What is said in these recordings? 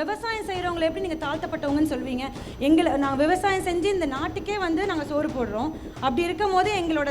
விவசாயம் செய்கிறவங்களை எப்படி நீங்கள் தாழ்த்தப்பட்டவங்கன்னு சொல்வீங்க? எங்களை நாங்கள் விவசாயம் செஞ்சு இந்த நாட்டுக்கே வந்து நாங்கள் சோறு போடுறோம். அப்படி இருக்கும் போது எங்களோட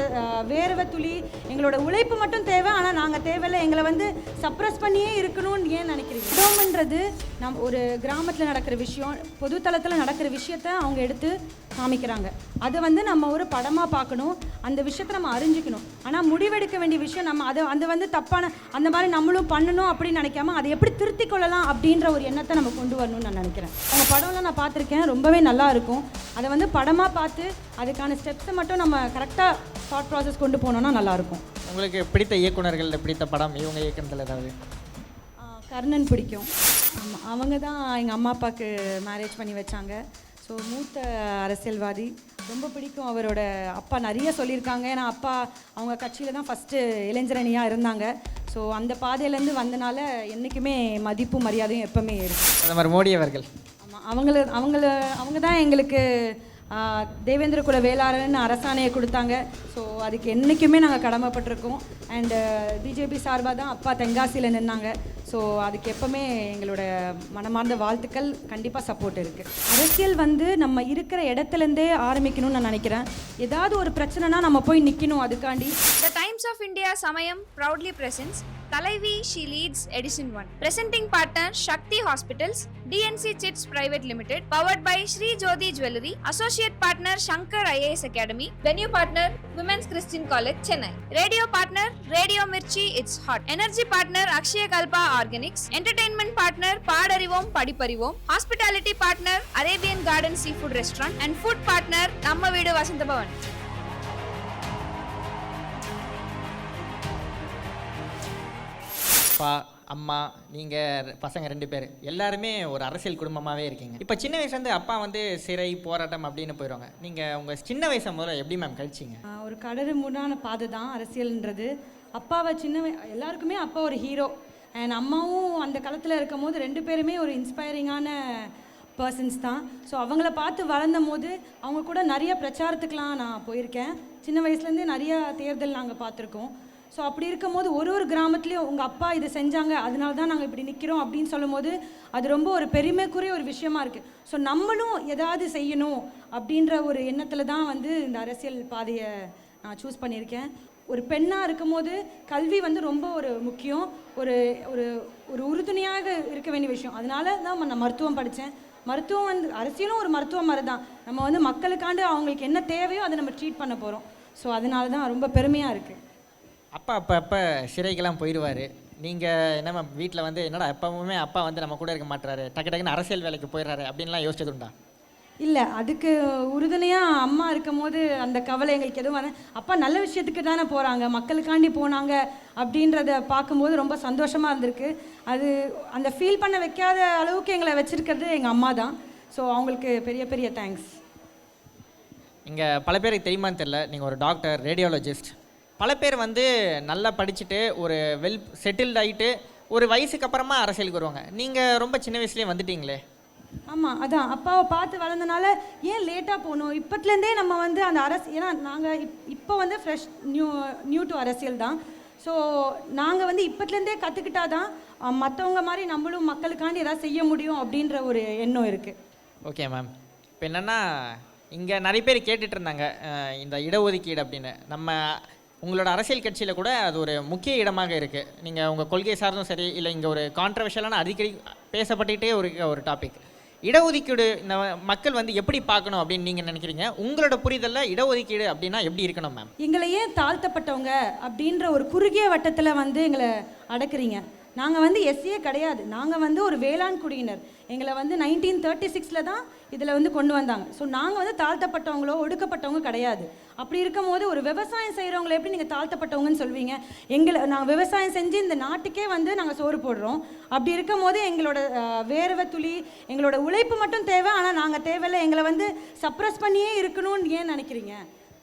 வேர்வை துளி எங்களோட உழைப்பு மட்டும் தேவை. ஆனால் நாங்கள் தேவையில்லை. எங்களை வந்து சப்ரஸ் பண்ணியே இருக்கணும்னு ஏன் நினைக்கிறீங்க? குடும்பம்ன்றது நம் ஒரு கிராமத்தில் நடக்கிற விஷயம் பொது தளத்தில் நடக்கிற விஷயத்த அவங்க எடுத்து காமிக்கிறாங்க. அதை வந்து நம்ம ஒரு படமாக பார்க்கணும். அந்த விஷயத்தை நம்ம அறிஞ்சிக்கணும். ஆனால் முடிவெடுக்க வேண்டிய விஷயம் நம்ம அதை அந்த வந்து தப்பான அந்த மாதிரி நம்மளும் பண்ணணும் அப்படின்னு நினைக்காம அதை எப்படி திருத்திக் கொள்ளலாம் அப்படின்ற ஒரு எண்ணத்தை நம்ம கொண்டு வரணும்னு நான் நினைக்கிறேன். அவங்க படம்லாம் நான் பார்த்துருக்கேன். ரொம்பவே நல்லா இருக்கும். அதை வந்து படமாக பார்த்து அதுக்கான ஸ்டெப்ஸை மட்டும் நம்ம கரெக்டாக தாட் ப்ராசஸ் கொண்டு போனோம்னா நல்லாயிருக்கும் உங்களுக்கு பிடித்த இயக்குனர்கள் பிடித்த படம் இவங்க இயக்குனதில் ஏதாவது? கர்ணன் பிடிக்கும். ஆமாம் அவங்க தான் எங்கள் அம்மா அப்பாவுக்கு மேரேஜ் பண்ணி வச்சாங்க. ஸோ மூத்த அரசியல்வாதி ரொம்ப பிடிக்கும் அவரோட அப்பா. நிறைய சொல்லியிருக்காங்க. ஏன்னா அப்பா அவங்க கட்சியில் தான் ஃபஸ்ட்டு இளைஞரணியாக இருந்தாங்க. ஸோ அந்த பாதையிலேருந்து வந்தனால என்றைக்குமே மதிப்பும் மரியாதையும் எப்பவுமே இருக்கும். பிரதமர் மோடி அவர்கள். ஆமாம் அவங்கள அவங்கள அவங்க தான் எங்களுக்கு தேவேந்திர குல வேளாளர்னு அரசாணையை கொடுத்தாங்க. ஸோ அதுக்கு என்றைக்குமே நாங்கள் கடமைப்பட்டிருக்கோம். அண்டு பிஜேபி சார்பாக தான் அப்பா தென்காசியில் நின்னாங்க. ஸோ அதுக்கு எப்போவுமே எங்களோட மனமார்ந்த வாழ்த்துக்கள். கண்டிப்பாக சப்போர்ட் இருக்குது அரசியல் வந்து நம்ம இருக்கிற இடத்துலேருந்தே ஆரம்பிக்கணும்னு நான் நினைக்கிறேன். ஏதாவது ஒரு பிரச்சனைனா நம்ம போய் நிற்கணும் அதுக்காண்டி. The Times of India Samayam proudly presents Thalaivi she leads edition one presenting partner Sakthi hospitals TNC chits private limited powered by Sri Jothi jewellery associate partner Sankar IAS academy venue partner women's Christian college Chennai radio partner radio Mirchi it's hot energy partner Akshaya Kalpa organics entertainment partner பாடறிவோம் படிப்பறிவோம் hospitality partner Arabian garden sea food restaurant and food partner Namma Veedu Vasantha Pawan அப்பா அம்மா நீங்கள் பசங்க ரெண்டு பேர் எல்லாருமே ஒரு அரசியல் குடும்பமாகவே இருக்கீங்க. இப்போ சின்ன வயசுலேருந்து அப்பா வந்து சிறை போராட்டம் அப்படின்னு போயிடுவாங்க நீங்கள் உங்கள் சின்ன வயசு முதல்ல எப்படி மேம் கழிச்சிங்க? ஒரு கடறு முன்னான பாதை தான் அரசியல்ன்றது. அப்பாவை சின்ன வய- எல்லாருக்குமே அப்பா ஒரு ஹீரோ அண்ட் அம்மாவும் அந்த காலத்தில் இருக்கும் போது ரெண்டு பேருமே ஒரு இன்ஸ்பைரிங்கான பர்சன்ஸ் தான். ஸோ அவங்கள பார்த்து வளர்ந்த போது அவங்க கூட நிறைய பிரச்சாரத்துக்கெலாம் நான் போயிருக்கேன். சின்ன வயசுலேருந்தே நிறைய தேர்தல் நாங்கள் பார்த்துருக்கோம். ஸோ அப்படி இருக்கும்போது ஒரு ஒரு கிராமத்துலேயும் உங்கள் அப்பா இதை செஞ்சாங்க அதனால தான் நாங்கள் இப்படி நிற்கிறோம் அப்படின்னு சொல்லும்போது அது ரொம்ப ஒரு பெருமைக்குரிய ஒரு விஷயமா இருக்குது ஸோ நம்மளும் ஏதாவது செய்யணும் அப்படின்ற ஒரு எண்ணத்தில் தான் வந்து இந்த அரசியல் பாதையை நான் சூஸ் பண்ணியிருக்கேன். ஒரு பெண்ணாக இருக்கும்போது கல்வி வந்து ரொம்ப ஒரு முக்கியம். ஒரு ஒரு ஒரு உறுதுணையாக இருக்க வேண்டிய விஷயம். அதனால தான் நான் மருத்துவம் படித்தேன் மருத்துவம் வந்து அரசியலும் ஒரு மருத்துவ மாதிரி தான் நம்ம வந்து மக்களுக்காண்டு அவங்களுக்கு என்ன தேவையோ அதை நம்ம ட்ரீட் பண்ண போகிறோம் ஸோ அதனால தான் ரொம்ப பெருமையாக இருக்குது அப்பா அப்போ அப்போ சிறைக்கெல்லாம் போயிடுவார் நீங்கள் என்ன மேம் வீட்டில் வந்து என்னடா எப்பவுமே அப்பா வந்து நம்ம கூட இருக்க மாட்டாரு டக்கு டக்குன்னு அரசியல் வேலைக்கு போயிடுறாரு அப்படின்லாம் யோசிச்சதுண்டா? இல்லை அதுக்கு உறுதுணையாக அம்மா இருக்கும் போது அந்த கவலை எங்களுக்கு எதுவும் வர அப்பா நல்ல விஷயத்துக்கு தானே போகிறாங்க மக்களுக்காண்டி போனாங்க அப்படின்றத பார்க்கும்போது ரொம்ப சந்தோஷமாக இருந்திருக்கு. அது அந்த ஃபீல் பண்ண வைக்காத அளவுக்கு எங்களை வச்சிருக்கிறது எங்கள் அம்மா தான். ஸோ அவங்களுக்கு பெரிய பெரிய தேங்க்ஸ் இங்கே பல பேருக்கு தெரியுமான்னு தெரில நீங்கள் ஒரு டாக்டர் ரேடியாலஜிஸ்ட் பல பேர் வந்து நல்லா படிச்சுட்டு ஒரு வெல் செட்டில்ட் ஆகிட்டு ஒரு வயசுக்கு அப்புறமா அரசியலுக்கு வருவாங்க. நீங்கள் ரொம்ப சின்ன வயசுலேயே வந்துட்டீங்களே? ஆமாம் அதான். அப்பாவை பார்த்து வளர்ந்தனால ஏன் லேட்டாக போகணும்? இப்பத்துலேருந்தே நம்ம வந்து அந்த அரசு ஏன்னா நாங்கள் இப் இப்போ வந்து ஃப்ரெஷ் நியூ நியூ டு அரசியல் தான். ஸோ நாங்கள் வந்து இப்பத்துலேருந்தே கற்றுக்கிட்டா தான் மற்றவங்க மாதிரி நம்மளும் மக்களுக்காண்டி ஏதாவது செய்ய முடியும் அப்படின்ற ஒரு எண்ணம் இருக்குது ஓகே மேம் இப்போ என்னென்னா இங்கே நிறைய பேர் கேட்டுட்டு இருந்தாங்க இந்த இடஒதுக்கீடு அப்படின்னு. நம்ம உங்களோட அரசியல் கட்சியில் கூட அது ஒரு முக்கிய இடமாக இருக்குது நீங்கள் உங்கள் கொள்கை சார்ந்தும் சரி இல்லை இங்கே ஒரு கான்ட்ரவர்ஷியலான அடிக்கடி பேசப்பட்டுக்கிட்டே ஒரு ஒரு டாபிக் இடஒதுக்கீடு இந்த மக்கள் வந்து எப்படி பார்க்கணும் அப்படின்னு நீங்கள் நினைக்கிறீங்க? உங்களோட புரிதலில் இடஒதுக்கீடு அப்படின்னா எப்படி இருக்கணும் மேம் எங்களை ஏன் தாழ்த்தப்பட்டவங்க அப்படின்ற ஒரு குறுகிய வட்டத்தில் வந்து எங்களை அடக்குறீங்க? நாங்கள் வந்து எஸ்சியே கிடையாது. நாங்கள் வந்து ஒரு வேளாண் குடியினர். எங்களை வந்து நைன்டீன் தேர்ட்டி சிக்ஸில் தான் இதில் வந்து கொண்டு வந்தாங்க. ஸோ நாங்கள் வந்து தாழ்த்தப்பட்டவங்களோ ஒடுக்கப்பட்டவங்க கிடையாது. அப்படி இருக்கும் போது ஒரு விவசாயம் செய்கிறவங்களை எப்படி நீங்கள் தாழ்த்தப்பட்டவங்கன்னு சொல்வீங்க? எங்களை நாங்கள் விவசாயம் செஞ்சு இந்த நாட்டுக்கே வந்து நாங்கள் சோறு போடுறோம். அப்படி இருக்கும் போது எங்களோட வேர்வை துளி எங்களோட உழைப்பு மட்டும் தேவை. ஆனால் நாங்கள் தேவையில்லை. எங்களை வந்து சப்ரஸ் பண்ணியே இருக்கணும்னு ஏன் நினைக்கிறீங்க?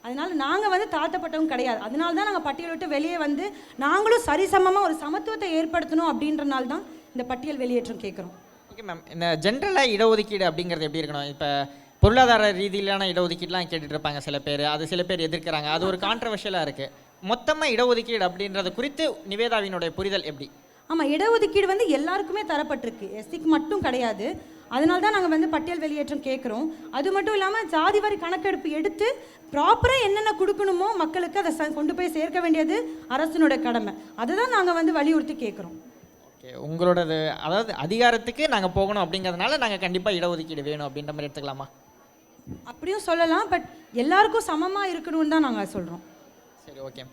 அதனால் நாங்கள் வந்து தாழ்த்தப்பட்டவங்க கிடையாது. அதனால தான் நாங்கள் பட்டியல் விட்டு வெளியே வந்து நாங்களும் சரிசமமாக ஒரு சமத்துவத்தை ஏற்படுத்தணும் அப்படின்றனால தான் இந்த பட்டியல் வெளியேற்றம் கேட்குறோம். ஓகே மேம் இந்த ஜென்ரலாக இடஒதுக்கீடு அப்படிங்கிறது எப்படி இருக்கணும்? இப்போ பொருளாதார ரீதியிலான இடஒதுக்கீடுலாம் கேட்டுட்டு இருப்பாங்க சில பேர். அது சில பேர் எதிர்க்கிறாங்க. அது ஒரு கான்ட்ரவர்ஷியலாக இருக்குது மொத்தமாக இடஒதுக்கீடு அப்படின்றது குறித்து நிவேதாவினுடைய புரிதல் எப்படி? ஆமாம் இடஒதுக்கீடு வந்து எல்லாருக்குமே தரப்பட்டிருக்கு. எஸ்சிக்கு மட்டும் கிடையாது. அதனால தான் நாங்கள் வந்து பட்டியல் வெளியேற்றம் கேட்குறோம் அது மட்டும் இல்லாமல் ஜாதி வாரி கணக்கெடுப்பு எடுத்து ப்ராப்பராக என்னென்ன கொடுக்கணுமோ மக்களுக்கு அதை ச- கொண்டு போய் சேர்க்க வேண்டியது அரசினோட கடமை. அதை தான் நாங்கள் வந்து வலியுறுத்தி கேட்குறோம் ஓகே உங்களோடது அதாவது அதிகாரத்துக்கு நாங்கள் போகணும் அப்படிங்கிறதுனால நாங்கள் கண்டிப்பாக இடஒதுக்கீடு வேணும் அப்படின்ற மாதிரி எடுத்துக்கலாமா? அப்படியும் சொல்லலாம் பட் எல்லாருக்கும் சமமாக இருக்கணும்னு தான் நாங்கள் சொல்கிறோம் சரி ஓகே.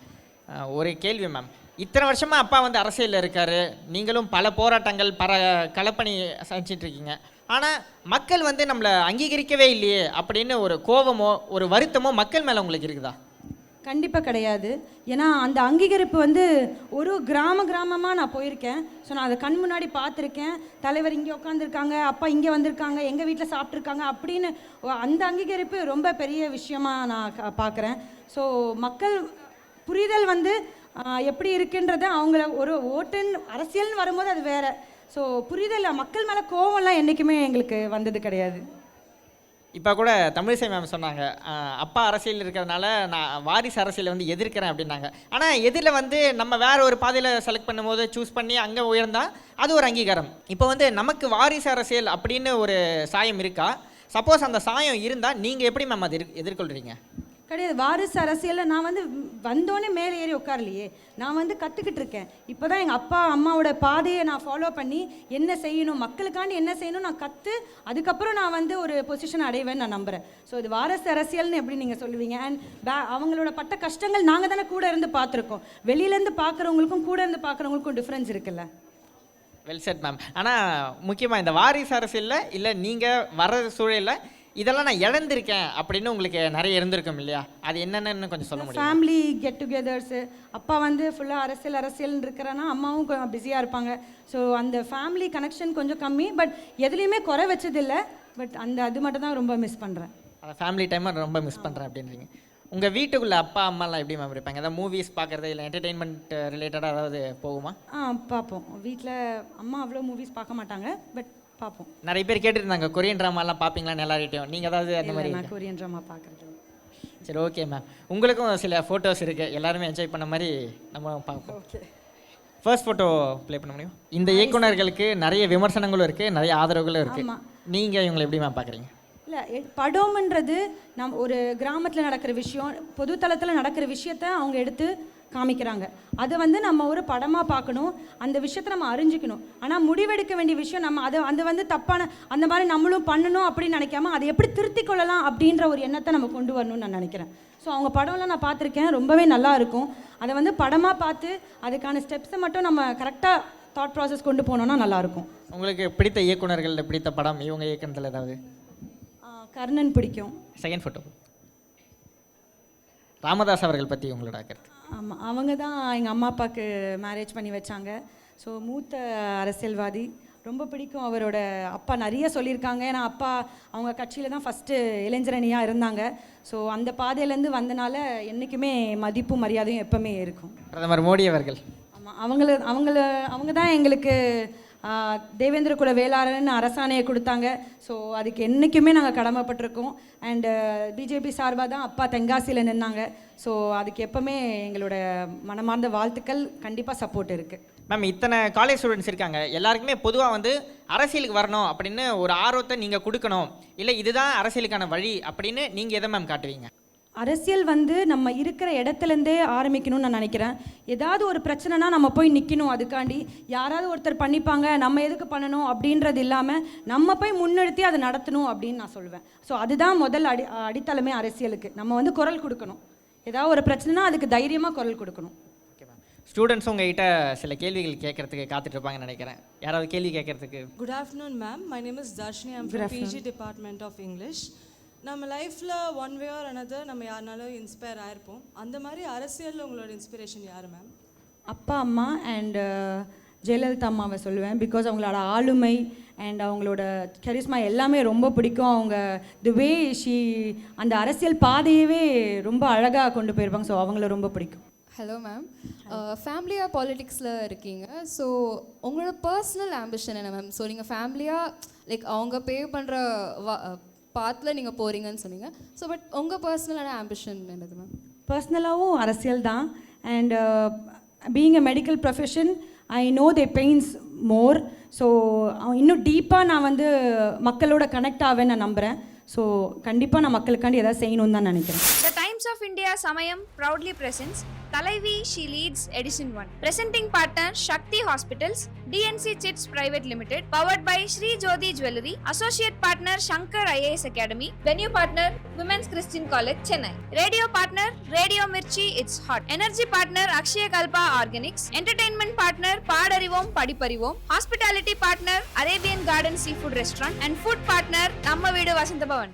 ஒரு கேள்வி மேம். இத்தனை வருஷமாக அப்பா வந்து அரசியலில் இருக்காரு. நீங்களும் பல போராட்டங்கள் பல களப்பணி செஞ்சிட்டு இருக்கீங்க ஆனால் மக்கள் வந்து நம்மளை அங்கீகரிக்கவே இல்லையே அப்படின்னு ஒரு கோபமோ ஒரு வருத்தமோ மக்கள் மேலே உங்களுக்கு இருக்குதா? கண்டிப்பாக கிடையாது. ஏன்னா அந்த அங்கீகரிப்பு வந்து ஒரு கிராம கிராமமாக நான் போயிருக்கேன். ஸோ நான் அதை கண் முன்னாடி பார்த்துருக்கேன். தலைவர் இங்கே உட்காந்துருக்காங்க அப்பா இங்கே வந்திருக்காங்க எங்கள் வீட்டில் சாப்பிட்ருக்காங்க அப்படின்னு அந்த அங்கீகரிப்பு ரொம்ப பெரிய விஷயமா நான் பார்க்குறேன். ஸோ மக்கள் புரிதல் வந்து எப்படி இருக்குன்றத அவங்கள ஒரு ஓட்டுன்னு அரசியல்னு வரும்போது அது வேற. ஸோ புரிதல் மக்கள் மேலே கோவம்லாம் என்றைக்குமே எங்களுக்கு வந்தது கிடையாது. இப்போ கூட தமிழிசை மேம் சொன்னாங்க அப்பா அரசியல் இருக்கிறதுனால நான் வாரிசு அரசியலை வந்து எதிர்க்கிறேன் அப்படின்னாங்க. ஆனால் எதில் வந்து நம்ம வேற ஒரு பாதையில் செலக்ட் பண்ணும்போது சூஸ் பண்ணி அங்கே உயர்ந்தால் அது ஒரு அங்கீகாரம். இப்போ வந்து நமக்கு வாரிசு அரசியல் அப்படின்னு ஒரு சாயம் இருக்கா? சப்போஸ் அந்த சாயம் இருந்தால் நீங்கள் எப்படி மேம் அது எதிர்கொள்கிறீங்க கிடையாது. வாரிசு அரசியலில் நான் வந்து வந்தோடனே மேலே ஏறி உட்காரலையே. நான் வந்து கற்றுக்கிட்டு இருக்கேன். இப்போ தான் எங்கள் அப்பா அம்மாவோட பாதையை நான் ஃபாலோ பண்ணி என்ன செய்யணும் மக்களுக்காண்டி என்ன செய்யணும் நான் கற்று அதுக்கப்புறம் நான் வந்து ஒரு பொசிஷன் அடைவேன்னு நான் நம்புகிறேன் ஸோ இது வாரிசு அரசியல்னு எப்படி நீங்கள் சொல்லுவீங்க? அண்ட் பே அவங்களோட பட்ட கஷ்டங்கள் நாங்கள் தானே கூட இருந்து பார்த்துருக்கோம். வெளியிலேருந்து பார்க்குறவங்களுக்கும் கூட இருந்து பார்க்குறவங்களுக்கும் டிஃப்ரென்ஸ் இருக்குல்ல? வெல் செட் மேம் ஆனால் முக்கியமாக இந்த வாரிசு அரசியலில் இல்லை நீங்கள் வர சூழலில் இதெல்லாம் நான் இழந்திருக்கேன் அப்படின்னு உங்களுக்கு நிறைய இருந்திருக்கும் இல்லையா? அது என்னென்னு கொஞ்சம் சொல்ல முடியும்? ஃபேமிலி கெட் டுகெதர்ஸு அப்பா வந்து ஃபுல்லாக அரசியல் அரசியல்னு இருக்கிறனா அம்மாவும் பிஸியாக இருப்பாங்க. ஸோ அந்த ஃபேமிலி கனெக்ஷன் கொஞ்சம் கம்மி பட் எதுலேயுமே குறை வச்சதில்லை. பட் அந்த அது மட்டும் தான் ரொம்ப மிஸ் பண்ணுறேன் அந்த ஃபேமிலி டைமை ரொம்ப மிஸ் பண்ணுறேன் அப்படின்றீங்க. உங்கள் வீட்டுக்குள்ளே அப்பா அம்மாலாம் எப்படி மேம் இருப்பாங்க? ஏதாவது மூவிஸ் பார்க்குறது இல்லை என்டர்டெயின்மெண்ட் ரிலேட்டடாக ஏதாவது போகுமா? ஆ பார்ப்போம். வீட்டில் அம்மா அவ்வளோ மூவிஸ் பார்க்க மாட்டாங்க. பட் பார்ப்போம். நிறைய பேர் கேட்டுருந்தாங்க கொரியன் ட்ராமாலாம் பார்ப்பீங்களான்னு எல்லார்கிட்டையும் நீங்கள் ஏதாவது அந்த மாதிரி நான் கொரியன் ட்ராமா பார்க்குறது சரி ஓகே மேம் உங்களுக்கும் சில ஃபோட்டோஸ் இருக்குது எல்லாருமே என்ஜாய் பண்ண மாதிரி நம்ம பார்ப்போம். ஓகே ஃபர்ஸ்ட் ஃபோட்டோ ப்ளே பண்ண முடியும்? இந்த இயக்குனர்களுக்கு நிறைய விமர்சனங்களும் இருக்குது நிறைய ஆதரவுகளும் இருக்குது. நீங்கள் இவங்களை எப்படி மேம் பார்க்குறீங்க? இல்லை படம்ன்றது நம் ஒரு கிராமத்தில் நடக்கிற விஷயம் பொது தளத்தில் நடக்கிற விஷயத்த அவங்க எடுத்து காமிக்கிறாங்க. அதை வந்து நம்ம ஒரு படமாக பார்க்கணும். அந்த விஷயத்தை நம்ம அறிஞ்சிக்கணும். ஆனால் முடிவெடுக்க வேண்டிய விஷயம் நம்ம அதை அந்த வந்து தப்பான அந்த மாதிரி நம்மளும் பண்ணணும் அப்படின்னு நினைக்காம அதை எப்படி திருத்திக் கொள்ளலாம் அப்படின்ற ஒரு எண்ணத்தை நம்ம கொண்டு வரணும்னு நான் நினைக்கிறேன். ஸோ அவங்க படம்லாம் நான் பார்த்துருக்கேன். ரொம்பவே நல்லா இருக்கும். அதை வந்து படமாக பார்த்து அதுக்கான ஸ்டெப்ஸை மட்டும் நம்ம கரெக்டாக தாட் ப்ராசஸ் கொண்டு போனோம்னா நல்லாயிருக்கும் உங்களுக்கு பிடித்த இயக்குனர்களில் பிடித்த படம் இவங்க இயக்குனத்தில் ஏதாவது? கர்ணன் பிடிக்கும். செகண்ட் ஃபோட்டோ ராமதாஸ் அவர்கள் பற்றி உங்களோட கருத்து. ஆமாம் அவங்க தான் எங்கள் அம்மா அப்பாவுக்கு மேரேஜ் பண்ணி வச்சாங்க. ஸோ மூத்த அரசியல்வாதி ரொம்ப பிடிக்கும் அவரோட அப்பா. நிறைய சொல்லியிருக்காங்க. ஏன்னா அப்பா அவங்க கட்சியில் தான் ஃபஸ்ட்டு இளைஞரணியாக இருந்தாங்க. ஸோ அந்த பாதையிலேருந்து வந்தனால என்றைக்குமே மதிப்பும் மரியாதையும் எப்பவுமே இருக்கும். பிரதமர் மோடி அவர்கள். ஆமாம் அவங்கள அவங்கள அவங்க தான் எங்களுக்கு தேவேந்திர குல வேளாளர்னு அரசாணையை கொடுத்தாங்க. ஸோ அதுக்கு என்றைக்குமே நாங்கள் கடமைப்பட்டிருக்கோம். அண்டு பிஜேபி சார்பாக தான் அப்பா தென்காசியில் நின்னாங்க. ஸோ அதுக்கு எப்போவுமே எங்களோட மனமார்ந்த வாழ்த்துக்கள். கண்டிப்பாக சப்போர்ட் இருக்குது மேம் இத்தனை காலேஜ் ஸ்டூடெண்ட்ஸ் இருக்காங்க. எல்லாருக்குமே பொதுவாக வந்து அரசியலுக்கு வரணும் அப்படின்னு ஒரு ஆர்வத்தை நீங்கள் கொடுக்கணும். இல்லை இதுதான் அரசியலுக்கான வழி அப்படின்னு நீங்கள் எதை மேம் காட்டுவீங்க? அரசியல் வந்து நம்ம இருக்கிற இடத்துலேருந்தே ஆரம்பிக்கணும்னு நான் நினைக்கிறேன். ஏதாவது ஒரு பிரச்சனைனா நம்ம போய் நிற்கணும் அதுக்காண்டி. யாராவது ஒருத்தர் பண்ணிப்பாங்க நம்ம எதுக்கு பண்ணணும் அப்படின்றது இல்லாமல் நம்ம போய் முன்னிறுத்தி அதை நடத்தணும் அப்படின்னு நான் சொல்லுவேன் ஸோ அதுதான் முதல் அடி அடித்தளமே அரசியலுக்கு. நம்ம வந்து குரல் கொடுக்கணும். ஏதாவது ஒரு பிரச்சனைனா அதுக்கு தைரியமாக குரல் கொடுக்கணும். ஓகே மேம் ஸ்டூடெண்ட்ஸ் உங்ககிட்ட சில கேள்விகள் கேட்கறதுக்கு காத்துட்டு இருப்பாங்கன்னு நினைக்கிறேன். யாராவது கேள்வி கேட்கறதுக்கு? Good afternoon, ma'am. My name is Darshini. I'm from PG Department of English. நம்ம லைஃப்பில் ஒன் வே ஆர் another நம்ம யாருனாலும் இன்ஸ்பயர் ஆயிருப்போம். அந்த மாதிரி அரசியலில் உங்களோட இன்ஸ்பிரேஷன் யார் மேம் அப்பா அம்மா அண்ட் ஜெயலலிதா அம்மாவை சொல்லுவேன். பிகாஸ் அவங்களோட ஆளுமை அண்ட் அவங்களோட கரிஸ்மா எல்லாமே ரொம்ப பிடிக்கும். அவங்க தி வே ஷி அந்த அரசியல் பாதையவே ரொம்ப அழகாக கொண்டு போயிருப்பாங்க. ஸோ அவங்கள ரொம்ப பிடிக்கும். ஹலோ மேம் ஃபேமிலியாக பாலிடிக்ஸில் இருக்கீங்க. ஸோ உங்களோட பர்சனல் ஆம்பிஷன் என்ன மேம் ஸோ நீங்கள் ஃபேமிலியாக லைக் அவங்க பே பண்ணுற பாத்தில் நீங்கள் போகிறீங்கன்னு சொன்னீங்க. ஸோ பட் உங்கள் பர்சனலான ஆம்பிஷன் என்னது மேம் பர்சனலாகவும் அரசியல் தான். And being a medical profession I know the pains more so இன்னும் டீப்பாக நான் வந்து மக்களோட கனெக்ட் ஆவேன்னு நான் நம்புகிறேன் ஸோ கண்டிப்பாக நான் மக்களுக்காண்டி எதாவது செய்யணும்னு தான் நினைக்கிறேன். Of India Samayam proudly presents Talaivi She Leads Edition 1. Presenting partner Shakti Hospitals, DNC Chits Private Limited, powered by Sri Jyoti Jewelry, associate partner Shankar IAS Academy, venue partner Women's Christian College, Chennai. Radio partner Radio Mirchi It's Hot. Energy partner Akshaya Kalpa Organics. Entertainment partner Padarivom Padiparivom. Hospitality partner Arabian Garden Seafood Restaurant and food partner Namma Bhavan.